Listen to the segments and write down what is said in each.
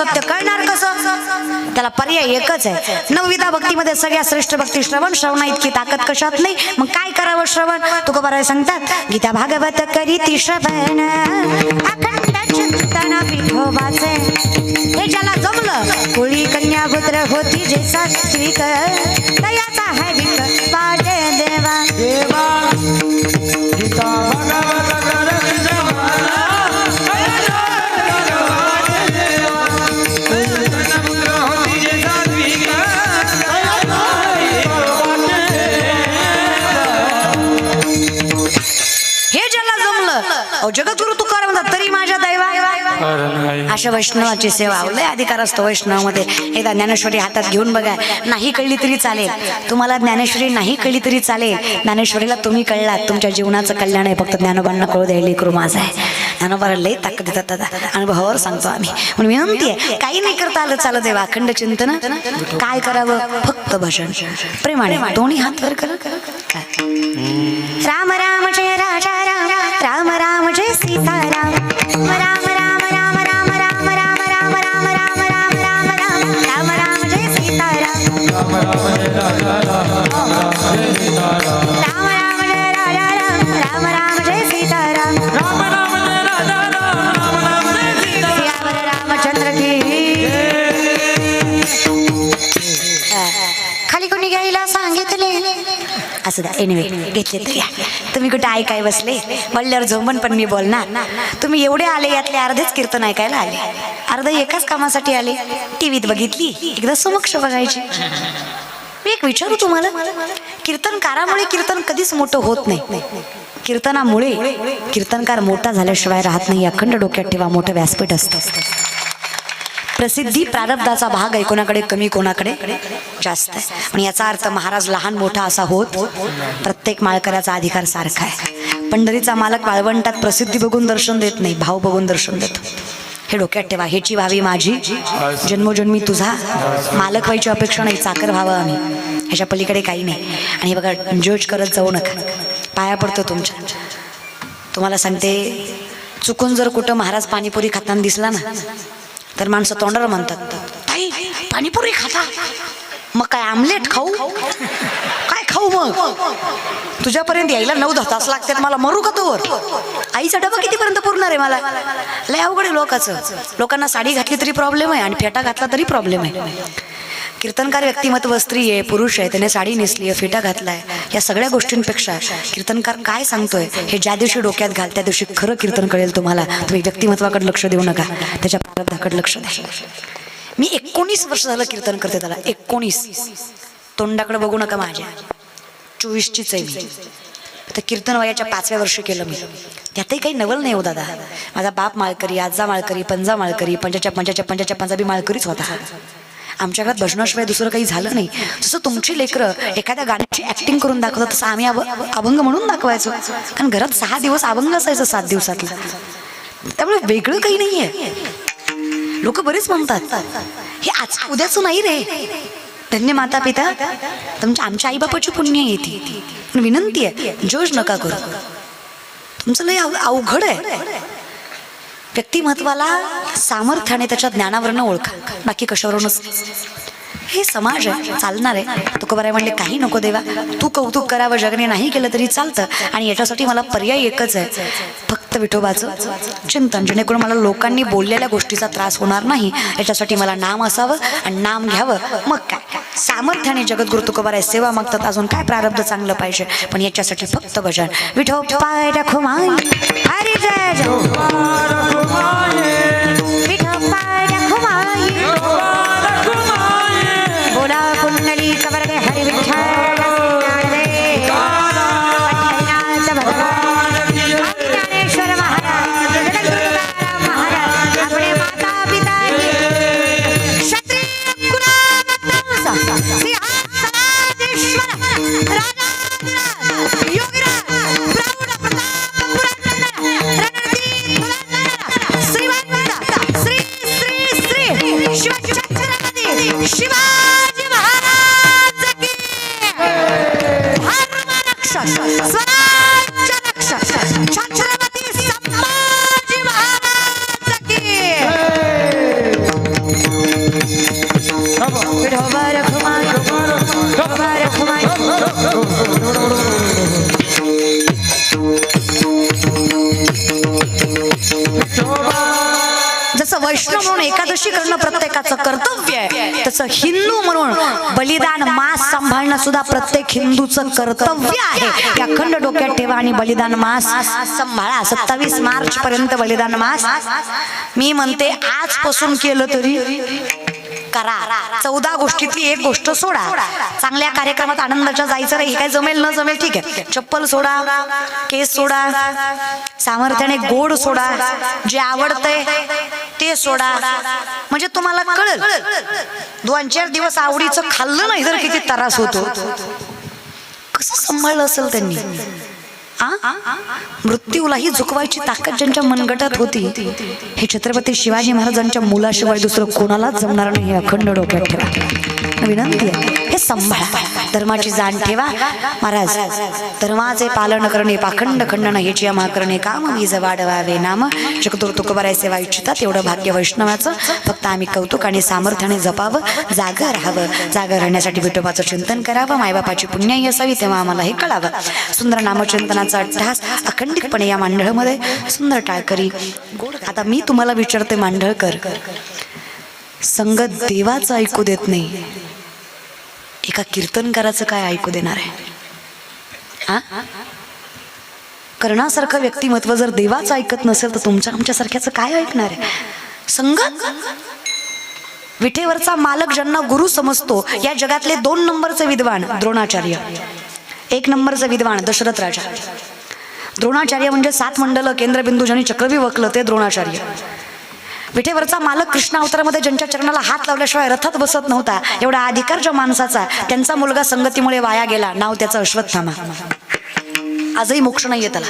सत्य कळणार कसं? त्याला पर्याय एकच आहे. नवविधा भक्तीमध्ये सगळ्या श्रेष्ठ भक्ती श्रवण श्रवणा इतकी ताकद कशात नाही? मग काय करावं श्रवण? तुका बरं सांगतात गीता भागवत करी ती श्रवण. अखंड चिंतन विठोबाचे हे ज्याला जमलं कोळी कन्या पुत्र होती जे सात्विक. दयाचा है विक पाडे देवा. देवा गीता भागवत. जमलं जगद्गुरु तुकाराम म्हणतात तरी माझ्या दैवा. अशा वैष्णवाची सेवा लय अधिकार असतो वैष्णवामध्ये. एकदा ज्ञानेश्वरी हातात घेऊन बघा नाही कळली तरी चालेल. तुम्हाला ज्ञानेश्वरी नाही कळली तरी चालेल. ज्ञानेश्वरीला तुम्ही कळलात तुमच्या जीवनाचं कल्याण आहे. फक्त ज्ञानोबांना कळू द्यायला करू माझं आहे. ज्ञानोबाला लय ताकद देतात दादा. अनुभवावर सांगतो आम्ही. म्हणून विनंती आहे काही नाही करता आलं चालत देवा. अखंड चिंतन काय करावं? फक्त भजन. प्रेमाने दोन्ही हात वर कर. राम राम जय राजा. असं द्या एनिवे घेतले तर घ्या. तुम्ही कुठे ऐकाय बसले? म्हणल्यावर झोमन पण मी बोलणार. तुम्ही एवढे आले यातले अर्धेच कीर्तन ऐकायला आले. अर्ध एकाच कामासाठी आले. टीव्हीत बघितली. एकदा समक्ष बघायची. मी एक विचारू तुम्हाला? कीर्तनकारामुळे कीर्तन कधीच मोठं होत नाही. कीर्तनामुळे कीर्तनकार मोठा झाल्याशिवाय राहत नाही. अखंड डोक्यात ठेवा. मोठं व्यासपीठ असतं. प्रसिद्धी प्रारब्धाचा भाग आहे. कोणाकडे कमी कोणाकडे जास्त आहे. आणि याचा अर्थ महाराज लहान मोठा असा होत प्रत्येक माळकऱ्याचा अधिकार सारखा आहे. पंढरीचा मालक वाळवंटात प्रसिद्धी बघून दर्शन देत नाही भाव बघून दर्शन देतो हे डोक्यात ठेवा ह्याची व्हावी माझी जन्मोजन्मी तुझा. मालक व्हायची अपेक्षा नाही चाकर व्हावं आम्ही. ह्याच्या पलीकडे काही नाही. आणि बघा जज करत जाऊ नका. पाया पडतो तुमच्या. तुम्हाला सांगते चुकून जर कुठं महाराज पाणीपुरी खाताना दिसला ना तर माणसं तोंडाला म्हणतात ताई पाणीपुरी खाता. मग काय आमलेट खाऊ? काय खाऊ मग? तुझ्यापर्यंत यायला नऊ दहा तास लागतात मला मरू का तोवर? आईचा डबा कितीपर्यंत पुरणार आहे मला? लय अवघड आहे लोकांचं. लोकांना साडी घातली तरी प्रॉब्लेम आहे आणि फेटा घातला तरी प्रॉब्लेम आहे. कीर्तनकार व्यक्तिमत्व स्त्री आहे पुरुष आहे त्याने साडी नेसली आहे फेटा घातलाय या सगळ्या गोष्टींपेक्षा कीर्तनकार काय सांगतोय? हे ज्या दिवशी डोक्यात घाल त्या दिवशी खरं कीर्तन कळेल तुम्हाला. तुम्ही व्यक्तिमत्वाकडे लक्ष देऊ नका. त्याच्या प्रारब्धाकडे लक्ष द्या. मी एकोणीस वर्ष झालं कीर्तन करते त्याला. एकोणीस. तोंडाकडे बघू नका माझ्या. चोवीसचीच आहे मी तर कीर्तन वयाच्या पाचव्या वर्षी केलं मी. त्यातही काही नवल नाही हो दादा. माझा बाप माळकरी आजा माळकरी पंजा माळकरी पंजाच्या पंजाच्या पंजाच्या पंजाबी माळकरीच होता. आमच्या घरात भजनाशिवाय दुसरं काही झालं नाही. जसं तुमची लेकरं एखाद्या गाण्याची ऍक्टिंग करून दाखवतात तसं आम्ही अभंग म्हणून दाखवायचो. कारण घरात सहा दिवस अभंग असायचं सात दिवसातला. त्यामुळे वेगळं काही नाहीये. लोक बरेच म्हणतात हे आज उद्याचं नाही रे. धन्य माता पिता तुमच्या आमच्या आईबापाची पुण्य येते पण विनंती आहे जोश नका करू. तुमचं लय अव- अवघड आहे. व्यक्तिमत्वाला सामर्थ्याने त्याच्या ज्ञानावरनं ओळखा. बाकी कशावरूनच. हे समाज आहे चालणार आहे. तुकोबाराय म्हणले काही नको देवा. तू कौतुक करावं जगने नाही केलं तरी चालतं. आणि याच्यासाठी मला पर्याय एकच आहे. फक्त विठोबाचं चिंतन. जेणेकरून मला लोकांनी बोललेल्या गोष्टीचा त्रास होणार नाही. याच्यासाठी मला नाम असावं आणि नाम घ्यावं. मग काय? सामर्थ्याने जगद्गुरु तुकोबाराय सेवा मागतात. अजून काय प्रारब्ध चांगलं पाहिजे? पण याच्यासाठी फक्त भजन. विठो पाय रखुमाई हरी जय கண்களில் கவர் वैष्णव म्हणून एकादशी करणं प्रत्येकाचं कर्तव्य आहे. तसं हिंदू म्हणून बलिदान मास सांभाळणं सुद्धा प्रत्येक हिंदूचं कर्तव्य आहे. या अखंड डोक्यात ठेवा आणि बलिदान मास सांभाळा. सत्तावीस मार्च पर्यंत बलिदान मास. मी म्हणते आजपासून केलं तरी करा. चौदा गोष्टीतली एक गोष्ट सोडा. चांगल्या कार्यक्रमात आनंदाच्या जायचं नाही. काय जमेल न जमेल ठीक आहे. चप्पल सोडा केस सोडा सामर्थ्याने गोड सोडा. जे आवडतंय ते सोडा. म्हणजे तुम्हाला कळल. दोन चार दिवस आवडीचं खाल्लं नाही तर किती त्रास होतो. कसं सांभाळलं असेल त्यांनी? मृत्यूलाही झुकवायची ताकद ज्यांच्या मनगटात होती हे छत्रपती शिवाजी महाराजांच्या मुलाशिवाय दुसरं कोणालाच जमणार नाही अखंड डोक्यात ठेवा. विनंती आहे. सांभाळा. धर्माची जाण ठेवा. महाराज धर्माचे पालन करणे पाखंड खंडन ह्याची आम्हा करणे काम वीज वाढवावे. नाम चकतुर तुकबराय सेवा इच्छितात एवढं भाग्य वैष्णवाचं. फक्त आम्ही कौतुक आणि सामर्थ्याने जपावं जागा राहावं. जागा राहण्यासाठी विठोबाचं चिंतन करावं मायबापाची पुण्याई असावी तेव्हा आम्हाला हे कळावं. सुंदर नामचिंतनाचा अट्टहास अखंडितपणे या मांढळमध्ये सुंदर टाळकरी आता मी तुम्हाला विचारते मांढळकर संगत देवाचं ऐकू देत नाही. एका कीर्तनकाराचं काय ऐकू देणार आहे? हा कर्णासारखं व्यक्तिमत्व जर देवाचं ऐकत नसेल तर तुमच्या आमच्यासारख्याचं काय ऐकणार आहे? संगत विठेवरचा मालक ज्यांना गुरु समजतो या जगातले दोन नंबरचे विद्वान द्रोणाचार्य. एक नंबरचं विद्वान दशरथ राजा. द्रोणाचार्य म्हणजे सात मंडल केंद्रबिंदू ज्यांनी चक्रवी वकलं ते द्रोणाचार्य. विठेवरचा मालक कृष्ण अवतारामध्ये ज्यांच्या चरणाला हात लावल्याशिवाय रथात बसत नव्हता एवढा अधिकार ज्या माणसाचा त्यांचा मुलगा संगतीमुळे वाया गेला. नाव त्याचं अश्वत्थामा. आजही मोक्ष नाहीये त्याला.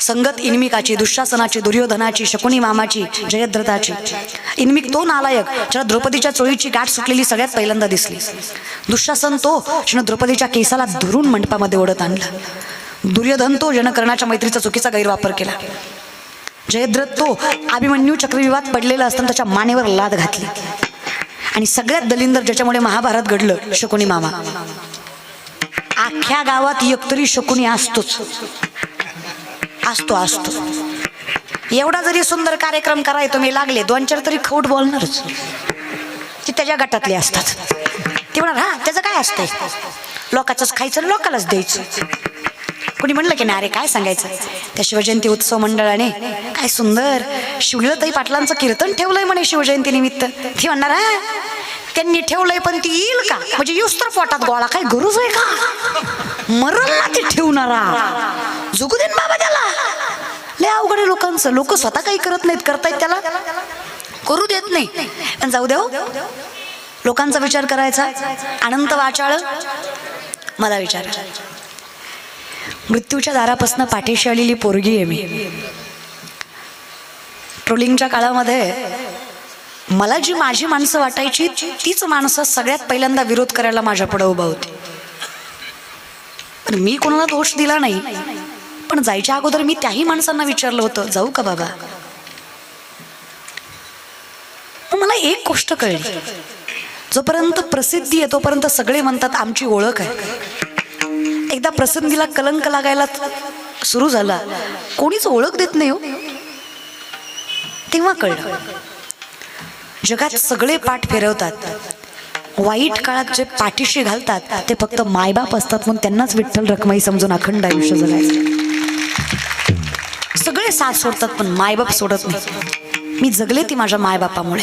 संगत इन्मिकाची दुःशासनाची दुर्योधनाची शकुनी मामाची जयद्रथाची. इन्मिक तो नालायक ज्याला द्रौपदीच्या चोळीची गाठ सुटलेली सगळ्यात पहिल्यांदा दिसली. दुःशासन तो ज्यानं द्रौपदीच्या केसाला धरून मंडपामध्ये ओढत आणलं. दुर्योधन तो ज्यानं कर्णाच्या मैत्रीचा चुकीचा गैरवापर केला. जयद्रथ तो अभिमन्यू चक्रविवाद पडलेला असताना त्याच्या मानेवर लाद घातली. आणि सगळ्यात दलिंदर ज्याच्यामुळे महाभारत घडलं शकुनी मामा. अख्ख्या गावात एक तरी शकुनी असतोच. असतो असतो. एवढा जरी सुंदर कार्यक्रम कराय तुम्ही लागले दोन चार तरी खौट बोलणारच. ते त्याच्या गटातले असतात. ते म्हणणार हा त्याचं काय असतंय? लोकांचंच खायचं लोकालाच लोकांनाच द्यायचं. कोणी म्हणलं की नाही अरे काय सांगायचं? त्या शिवजयंती उत्सव मंडळाने काय सुंदर शिवलताई पाटलांचं कीर्तन ठेवलंय म्हणे शिवजयंती निमित्त. ती म्हणणार हा त्यांनी ठेवलंय पण ती येईल का? म्हणजे येऊस तर पोटात गोळा काय गरज आहे का? मरल ना ती ठेवणारा. जगू देन बाबा त्याला. लय अवघड आहे लोकांचं. लोक स्वतः काही करत नाहीत करतायत त्याला. करू देत नाही. पण जाऊ देऊ हो. लोकांचा विचार करायचा. अनंत वाचाळ मला विचार मृत्यूच्या दारापासून पाठीशी आलेली पोरगी आहे मी. ट्रोलिंगच्या काळामध्ये मला जी माझी माणसं वाटायची तीच माणसं सगळ्यात पहिल्यांदा विरोध करायला माझ्या पुढे उभा होती. पण मी कोणाला दोष दिला नाही. पण जायच्या अगोदर मी त्याही माणसांना विचारलं होतं जाऊ का बाबा? मला एक गोष्ट कळली. जोपर्यंत प्रसिद्धी आहे तोपर्यंत सगळे म्हणतात आमची ओळख आहे. एकदा प्रसंगीला कलंक लागायला सुरू झाला. कोणीच ओळख देत नाही हो. तेव्हा कळलं. जगात सगळे पाठ फिरवतात. वाईट काळात जे पाठीशी घालतात ते फक्त मायबाप असतात म्हणून त्यांनाच विठ्ठल रखमाई समजून अखंड आयुष्य जगायचं. सगळे साथ सोडतात पण मायबाप सोडत नाही. मी जगले ती माझ्या मायबापामुळे.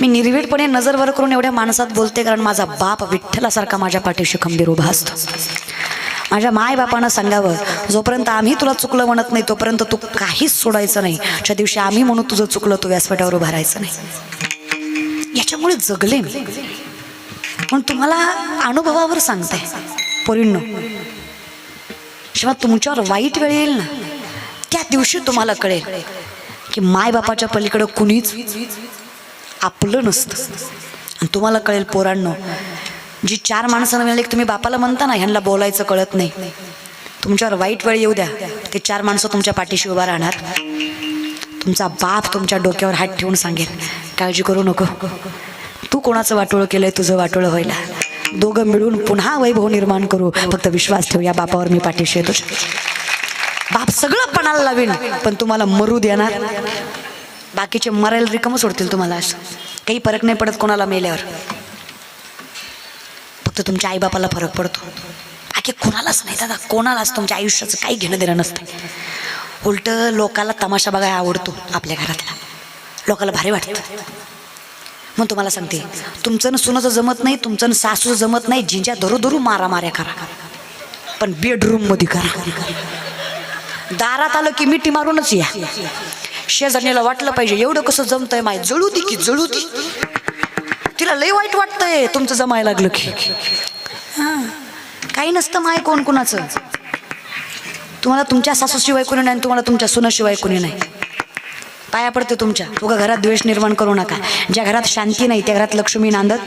मी निर्भीडपणे नजर वर करून एवढ्या माणसात बोलते कारण माझा बाप विठ्ठलासारखा माझ्या पाठीशी खंबीर उभा असतो. माझ्या मायबापानं सांगावं जोपर्यंत आम्ही तुला चुकलं म्हणत नाही तोपर्यंत तू काहीच सोडायचं नाही. ज्या दिवशी आम्ही म्हणून तुझं चुकलं तू व्यासपीठावर उभा राहायचं नाही. याच्यामुळे जगले मी. पण तुम्हाला अनुभवावर सांगते पोरींनो. जेव्हा तुमच्यावर वाईट वेळ येईल ना त्या दिवशी तुम्हाला कळेल की मायबापाच्या पलीकडं कुणीच आपलं नसतं. आणि तुम्हाला कळेल पोरांनो जी चार माणसांना मिळाली की तुम्ही बापाला म्हणता ना ह्यांना बोलायचं कळत नाही. तुमच्यावर वाईट वेळ येऊ द्या. ते चार माणसं तुमच्या पाठीशी उभा राहणार. तुमचा बाप तुमच्या डोक्यावर हात ठेवून सांगेल काळजी करू नको. तू कोणाचं वाटोळं केलंय तुझं वाटोळं व्हायला. दोघं मिळून पुन्हा वैभव निर्माण करू. फक्त विश्वास ठेव या बापावर मी पाठीशी येतो. बाप सगळं पणाला लावीन पण तुम्हाला मरू देणार? बाकीचे मरायला रिकामं सोडतील तुम्हाला असं. काही फरक नाही पडत कोणाला मेल्यावर. फक्त तुमच्या आईबापाला फरक पडतो. बाकी कोणालाच नाही दादा. कोणालाच तुमच्या आयुष्याचं काही घेणं देणं नसतं. उलट लोकाला तमाशा बघायला आवडतो आपल्या घरातला. लोकाला भारी वाटतं. मग तुम्हाला सांगते तुमचं सुनाचं जमत नाही तुमचं सासूचं जमत नाही जिंच्या धरू धरू मारा माऱ्या करा. पण बेडरूममध्ये करा. दारात आलं की मिठी मारूनच या. शेजारणीला वाटलं पाहिजे एवढं कसं जमतंय माय जळू दे की जळू ती तिला लय वाईट वाटतंय तुमचं जमायला लागलं की. हां काही नसतं माय कोण कोणाचं. तुम्हाला तुमच्या सासूशिवाय कोणी नाही आणि तुम्हाला तुमच्या सुनाशिवाय कोणी नाही. पाया पडतो तुमच्या. उगा घरात द्वेष निर्माण करू नका. ज्या घरात शांती नाही त्या घरात लक्ष्मी नांदत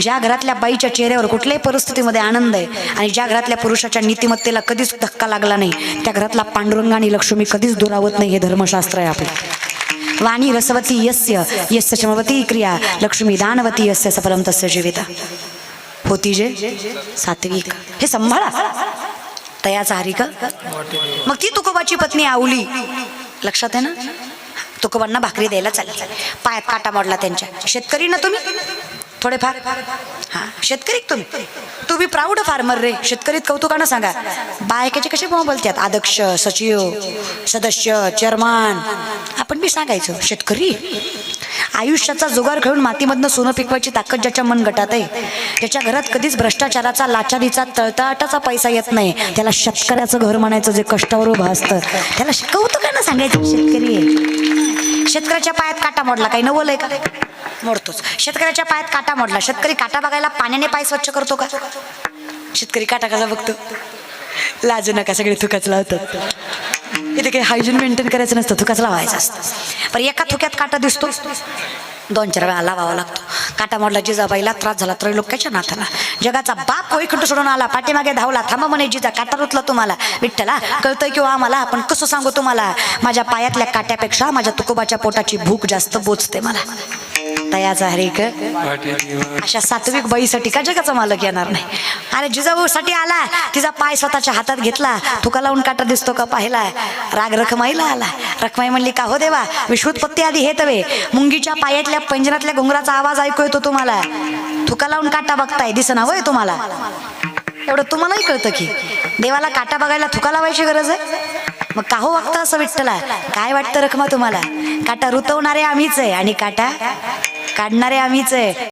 ज्या घरातल्या बाईच्या चेहऱ्यावर कुठल्याही परिस्थितीमध्ये आनंद आहे आणि ज्या घरातल्या पुरुषाच्या नीतिमत्तेला कधीच धक्का लागला नाही त्या घरातला पांडुरंग आणि लक्ष्मी कधीच दुरावत नाही हे धर्मशास्त्र आहे आपलं. वाणी रसवती यस्य यस्य चमवती क्रिया लक्ष्मी दानवती यस्य सफलम तस्य जीविता. होती जे सात्विक. हे संभाळा. तयाचा हरिक. मग ती तुकोबाची पत्नी आवली. लक्षात आहे ना? तुकोबांना भाकरी द्यायला चालली. पायात काटा मोडला त्यांच्या. शेतकरी ना तुम्ही? थोडेफार. हा शेतकरी तुम्ही? तुम्ही प्राऊड फार्मर रे. शेतकरीत कौतुकानं सांगा. बायकाचे कसे बोलतात? अध्यक्ष सचिव सदस्य चेअरमन आपण मी सांगायचो शेतकरी. आयुष्याचा जुगार खेळून मातीमधनं सोनं पिकवायची ताकद ज्याच्या मन गटात आहे ज्याच्या घरात कधीच भ्रष्टाचाराचा लाचारीचा तळतळाटाचा पैसा येत नाही. त्याला शेतकऱ्याचं घर म्हणायचं जे कष्टावर उभं असतं. त्याला कौतुकानं सांगायचं शेतकरी. आहे शेतकऱ्याच्या पायात काटा मोडला. काही नवल आहे का? मोडतोच. शेतकऱ्याच्या पायात काटा मोडला. शेतकरी काटा बघायला पाण्याने पाय स्वच्छ करतो का? शेतकरी काटा कसा बघतो? लाजू नका सगळे थुकाच लावतात. इथे काही हायजीन मेंटेन करायचं नसतं थुकाच लावायचं असतं. पण एका थुक्यात काटा दिसतो. दोन चार वेळा लावावा लागतो. काटा मोडला जिजाबाईला त्रास झाला त्रैलोक्याच्या नाथाला? जगाचा बाप वैकुंठ सोडून आला पाठीमागे धावला थांबा म्हणे जिजा काटा रुतला तुम्हाला. विठ्ठला कळतंय किंवा आम्हाला? आपण कसं सांगू तुम्हाला? माझ्या पायातल्या काट्यापेक्षा माझ्या तुकोबाच्या पोटाची भूक जास्त बोचते मला. तयाचा हरेक अशा सात्विक बाईसाठी का जगाचा मालक येणार नाही? अरे जिजाऊसाठी आला तिचा पाय स्वतःच्या हातात घेतला. तुका लावून काटा दिसतो का पाहिला? राग रखमाईला आला. रखमाई म्हणली का हो देवा? विश्वोत्पत्ती आधी हे तवे मुंगीच्या पायातल्या पंजरातल्या घुंगराचा आवाज ऐकू येतो तुम्हाला. तुका लावून काटा बघताय. दिसना होय तुम्हाला. एवढं तुम्हालाही कळतं की? देवाला काटा बघायला थुका लावायची गरज आहे? मग का हो वागतं असं विठ्ठला? काय वाटतं रखमा तुम्हाला? काटा रुतवणारे आम्हीच आहे आणि काटा काढणारे आम्हीच आहे.